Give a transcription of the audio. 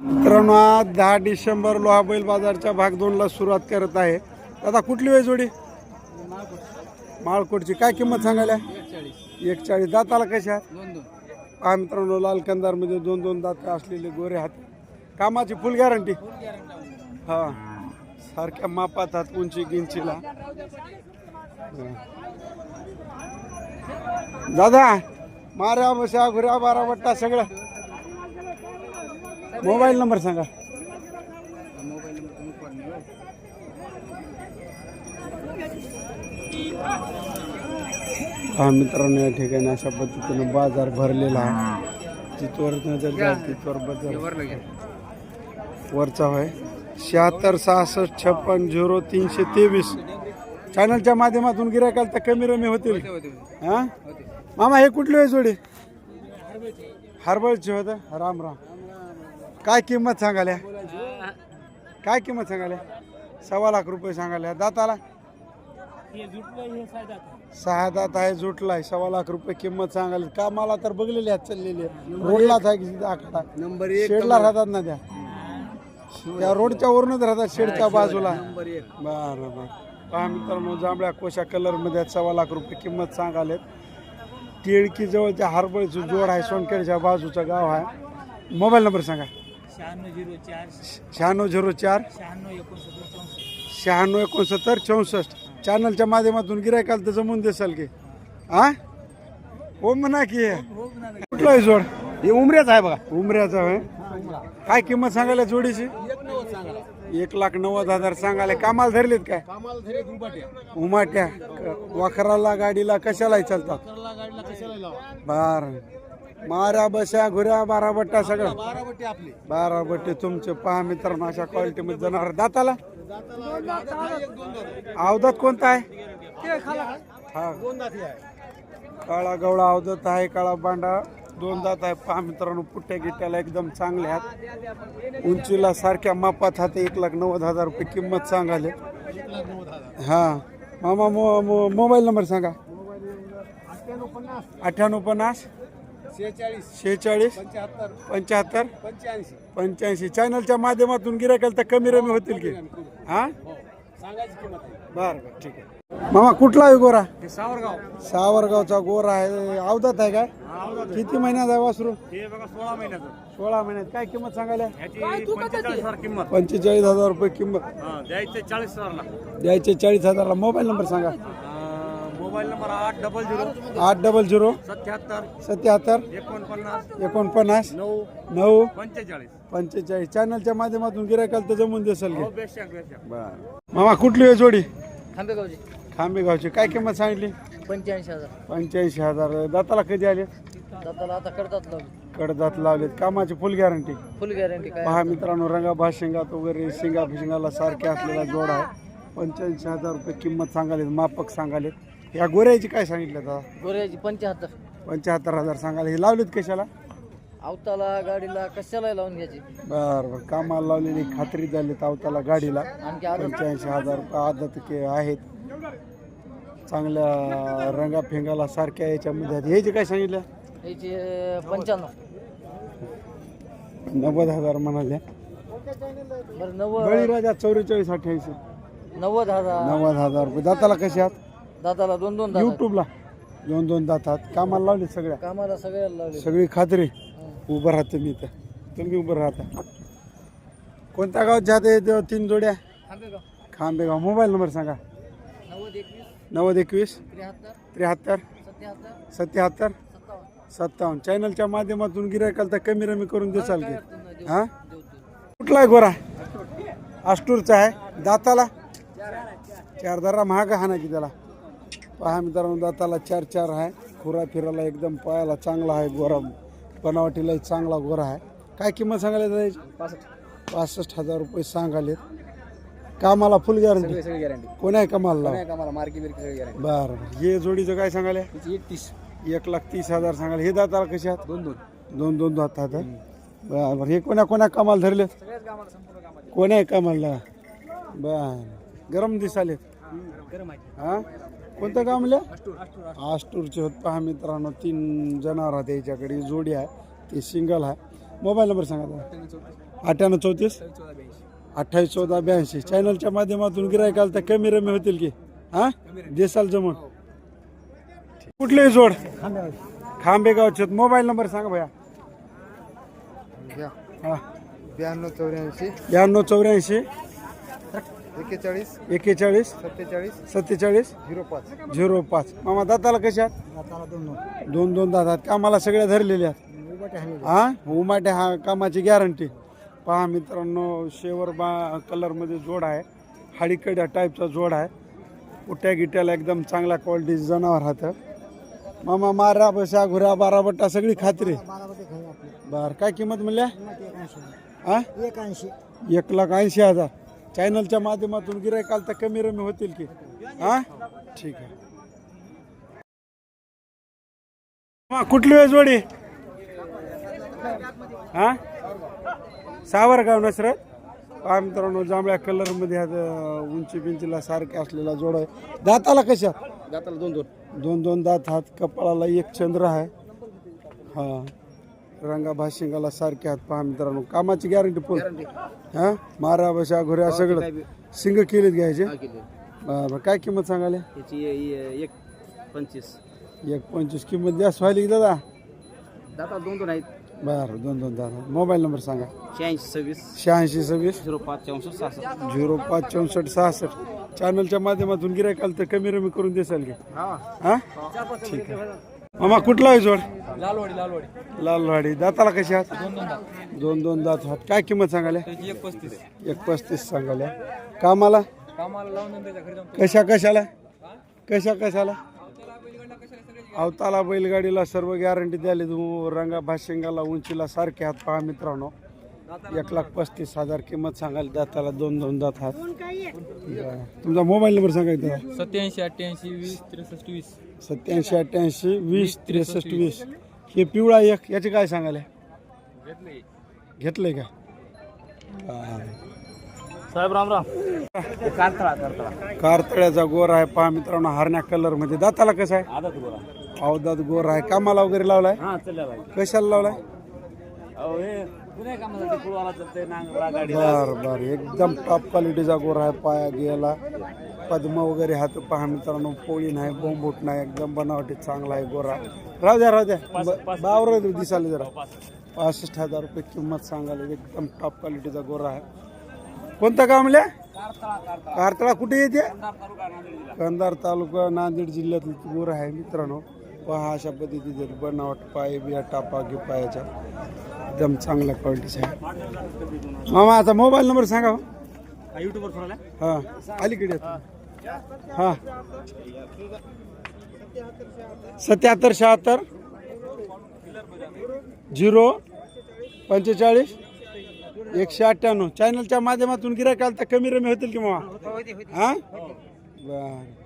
मित्रांनो आज दहा डिसेंबर लोहा बैल बाजारच्या भाग दोनला सुरुवात करत आहे. दादा कुठली वेळ जोडी? माळकोटची. काय किंमत सांगायला? एक चाळीस दाताला कशा? पहा मित्रांनो लाल कंदारमध्ये दोन दोन दात असलेले गोरे हात. कामाची फुल गॅरंटी हा. सारख्या मापात हात उंची गिंचीला. दादा माऱ्या बशा घुऱ्या बारा वट्टा सगळं. मोबाईल नंबर सांगा. हा मित्रांनो या ठिकाणी अशा पद्धतीने बाजार भरलेला आहे. तिथवर नजर जाईल तिथवर बाजार वरचा होय. शहात्तर सहासष्ट छप्पन झिरो तीनशे तेवीस. चॅनलच्या माध्यमातून गिरायकाल तर कमी रमी होतील. हा? मामा हे कुठली आहे जोडी? हरबळची होतं? राम राम. काय किंमत सांगाल्या? काय किंमत सांगाल्या? सव्वा लाख रुपये सांगाल्या. दाताला? सहा दात आहे जुटलाय. सव्वा लाख रुपये किंमत सांगाली. का मला तर बघलेली आहेत चाललेली आहे. रोडलाच आहे की आकडा नंबर शेडला राहतात ना त्या. त्या रोडच्या वरूनच राहतात शेडच्या बाजूला. एक. बरं बरं. पहा मित्रांनो जांभळ्या कोशा कलरमध्ये सव्वा लाख रुपये किंमत सांगालेत. टिळकी जवळच्या हरबळचं जोड आहे सोनखेडच्या बाजूचं गाव आहे. मोबाईल नंबर सांगा. शहाण्णव झिरो चार शहाण्णव झिरो चार शहाण्णव एकोणसत्तर चौसष्ट. शहाण्णव एकोणसत्तर चौसष्ट चॅनलच्या माध्यमातून गिरायकाल तर जमून देसाल की. हा हो म्हणा की. कुठला आहे जोड? हे उमरेच आहे बघा. उमऱ्याचा आहे काय किंमत सांगायला जोडीची? एक लाख नव्वद हजार सांगायला. कामाला धरलेत काय? कामाला धरे दुबाट्या उमाट्या. वाखराला गाडीला कशालाही चालतात. गाडीला कशाला लावा. बार. माऱ्या बशा घुऱ्या बारा बट्टा सगळं. बारा बट्टे आपले. बारा बट्टे तुमचे पहा मित्रांनो अशा क्वालिटीमध्ये जनावर दाताला? अवधात कोणता आहे? हा. काळा गवळा अवधत आहे काळा बांडा. दोन दात आहे. पहा मित्रांनो पुट्ट्या गिट्ट्याला एकदम चांगले आहेत. उंचीला सारख्या मापात हात एक लाख नव्वद हजार रुपये किंमत सांगाले हा. मामा मोबाईल नंबर सांगा. अठ्ठ्याण्णव पन्नास. शेहेचाळीस शेहेचाळीस पंच्याहत्तर पंच्याहत्तर पंच्याऐंशी. पंच्याऐंशी. चॅनलच्या माध्यमातून गिरायकाल तर कमी रमी होतील की? हा? हो. सांगायची किंमत आहे. बरं बरं ठीक आहे. मामा कुठला आहे गोरा? हे सावरगाव. सावरगावचा गोरा आहे. अवधात आहे काय? किती महिन्यात आहे वासरू? हे बघा सोळा महिन्याचं. सोळा महिन्यात. काय किंमत सांगायला? पंचेचाळीस हजार किंमत. पंचेचाळीस हजार रुपये किंमत. हा, द्यायचं चाळीस हजारला. द्यायचे चाळीस हजारला. मोबाईल नंबर सांगा. मोबाईल नंबर आठ डबल झिरो. आठ डबल झिरो. सत्याहत्तर. सत्याहत्तर. एकोणपन्नास. एकोणपन्नास. नऊ. नऊ. पंचेचाळीस. पंचेचाळीस. चॅनलच्या माध्यमातून गिरायकाल तर जमून देसाल हो की बेस्ट बेस्ट मामा कुठली आहे जोडी? खांबेगावची. खांबेगावची. काय किंमत सांगितली? पंच्याऐंशी हजार. पंच्याऐंशी हजार. दाताला कधी आले दाताला आता करतात लावली. कडदात लावलेत. कामाची फुल गॅरंटी फुल गॅरंटी काय? पहा मित्रांनो रंगाभा शिंगात वगैरे शिंगा फिशिंगाला सारखे असलेला जोड आहे. पंच्याऐंशी हजार रुपये किंमत सांगालेत मापक सांगालेत या गोऱ्याची काय सांगितलं दादा गोऱ्याची पंच्याहत्तर पंच्याहत्तर हजार सांगाले हे लावलेत कशाला? आवताला गाडीला कशाला लावून घ्यायची. बरं बरं. कामाला लावलेली खात्री झाली तावताला गाडीला. आणखी आदत? पंच्याऐंशी हजार आदत के आहेत. चांगल्या रंगाफिंगाला सारख्या याच्यामध्ये आहेत. ह्याचे काय सांगितलं? याची पंच्याण्णव. नव्वद हजार म्हणाले. बरं नव्वद बळीराजा चौवेचाळीस अठ्ठ्याऐंशी. नव्वद हजार. नव्वद हजार रुपये. दाताला कसे आहात? दाताला दोन दोन दात. युट्यूबला दोन दोन दातात कामाला लावले सगळ्या. कामाला सगळ्याला लावले. सगळी खात्री. उभं राहते मी तर तुम्ही उभं राहता. कोणत्या गावात जाते ते तीन जोड्या? खांबेगाव. खांबेगाव. मोबाईल नंबर सांगा. नव्वद एकवीस. नव्वद एकवीस. त्र्याहत्तर. त्र्याहत्तर. सत्याहत्तर. सत्याहत्तर. सत्तावन्न. सत्तावन्न. चॅनलच्या माध्यमातून गिरायकाल तर कमी रमी करून देसाल की. हा? कुठला आहे गोरा? आष्टूरचा आहे. दाताला? चार दरा महाग हा की त्याला. पहा मित्रांनो दाताला चार चार आहे. खुरा फिरायला एकदम पायाला चांगला आहे गोरा. बनावटीला चांगला गोरा आहे. काय किंमत सांगायला त्याची पासष्ट. हजार रुपये सांगालेत कामाला फुल गॅरंटी सगळी गॅरंटी कोण आहे कामाला? मार्की बिरकी सगळी गॅरंटी बरं हे जोडीचं काय सांगाले एक तीस. एक लाख तीस हजार सांगाले हे दाताला कसे आहात? दोन दोन. दोन दोन दात आहेत बरं बरं. हे कोण्या कोण्या कामाला धरले सगळ्याच कामाला संपूर्ण कामाला. कोण्या आहे कामाला? बर. गरम दिसाले गरम आहे. हा? कोणतं काम म्हणलं? आष्टूरचे होत पहा मित्रांनो तीन जनावर आहेत याच्याकडे जोडी आहे ती सिंगल आहे. मोबाईल नंबर सांगा. अठ्ठ्याण्णव चौतीस अठ्ठावीस चौदा ब्याऐंशी. चॅनलच्या माध्यमातून गिरायकाल तर कमी रमी होतील की? हा? देसाल जमून. कुठले जोड? खांबेगावचे मोबाईल नंबर सांगा भैया. हा. ब्याण्णव चौऱ्याऐंशी. ब्याण्णव चौऱ्याऐंशी. एक्केचाळीस एक्केचाळीस सत्तेचाळीस सत्तेचाळीस झिरो पाच. झिरो पाच. मामा दाताला कशात दाताला दोन दोन. दोन दातात कामाला सगळ्या धरलेल्या आहेत. हा? उमाटे हा कामाची गॅरंटी पहा मित्रांनो शेवर बा कलरमध्ये जोड आहे. हाडीकड्या टाईपचा जोड आहे. उट्या गिट्याला एकदम चांगल्या क्वालिटी जनावर राहतं. मामा मारा बशा घुऱ्या बारा बट्टा सगळी खात्री. बर काय किंमत म्हणल्या? हा? एक ऐंशी. एक लाख ऐंशी हजार. चॅनलच्या माध्यमातून गिरायकाल तर कमी रमी होतील की. हा? ठीक आहे. हा, कुठली वेळ जोडी? हा? सावरगाव नसरत? पहा मित्रांनो जांभळ्या कलरमध्ये हा ज- उंची बिंचीला सारखे असलेला जोड आहे. दाताला कशा? दाताला दोन दोन दोन दोन दात हात कपाळाला एक चंद्र आहे. हा. रंगा भाशिंगाला सारखे हात पहा मित्रांनो. कामाची गॅरंटी फुल हा? मारा बशा घुऱ्या सगळं. सिंग केलीत घ्यायचे बरं काय किंमत सांगाले त्याची एक पंचवीस. एक पंचवीस किंमत जास्त व्हायली की दादा? दाता दोन दोन आहेत. बरं दोन दोन दादा. मोबाईल नंबर सांगा. शहाऐंशी सव्वीस. शहाऐंशी सव्वीस. झिरो पाच चौसष्ट सहासष्ट. झिरो पाच चौसष्ट सहासष्ट. चॅनलच्या माध्यमातून गिरायकाल तर कमी रमी करून देसाल की. हा. हा? ठीक आहे. मामा कुठला आहे जोड? लालवाडी लालवाडी. लालवाडी. दाताला कशी आहात? दोन दोन दात. दोन दोन दात आहात. काय किंमत सांगाले त्याची एक पस्तीस. एक पस्तीस सांगाले कामाला? कामाला लावून देऊन त्याच्या घरी जाऊन कशा कशाला? कशा कशाला? अवताला बैलगाडीला सर्व गॅरंटी द्याली तू रंगा भाशिंगाला उंचीला सारखे हात पहा मित्रांनो. एक लाख पस्तीस हजार किंमत सांगायला दाताला दोन दोन दात हात. बरं. तुमचा मोबाईल नंबर सांगायचा सत्याऐंशी अठ्ठ्याऐंशी वीस त्रेसष्ट वीस. सत्याऐंशी अठ्ठ्याऐंशी वीस त्रेसष्ट वीस. हे पिवळा एक याचे काय सांगाले घेतलंय. का? बरं. साहेब राम राम. कारतळा कारतळा. कारतळ्याचा गोर आहे. पहा मित्रांनो हरण्या कलरमध्ये. दाताला कसं आहे? आदत गोरा अवदात गोर आहे. कामाला वगैरे लावलाय? हा चल कशाला लावलाय? अहो हे बर बर. एकदम टॉप क्वालिटीचा गोर आहे पाया गेला. पद्म वगैरे हात पहा मित्रांनो. पोळी नाही बोंबूट नाही. एकदम बनावटी चांगला आहे गोरा. राहू द्या राहू द्या. बावर दिसाले जरा. पासष्ट हजार रुपये किंमत सांगायला एकदम टॉप क्वालिटीचा गोरा आहे. कोणतं गाव म्हणल्या कारतळा कुठे येते? कंधार तालुका नांदेड जिल्ह्यातली गोर आहे मित्रांनो. पहा अशा पद्धतीचे बनावट पाय बिया टापा घे पायाच्या एकदम चांगल्या क्वालिटीचे आहे मामा आता मोबाईल नंबर सांगा हो. युट्यूबवर हा अलीकडे हा. सत्याहत्तर शहात्तर झिरो पंचेचाळीस एकशे अठ्ठ्याण्णव. चॅनलच्या माध्यमातून गिरायकाल तर कमी रमी होतील की मामा? हा? बर.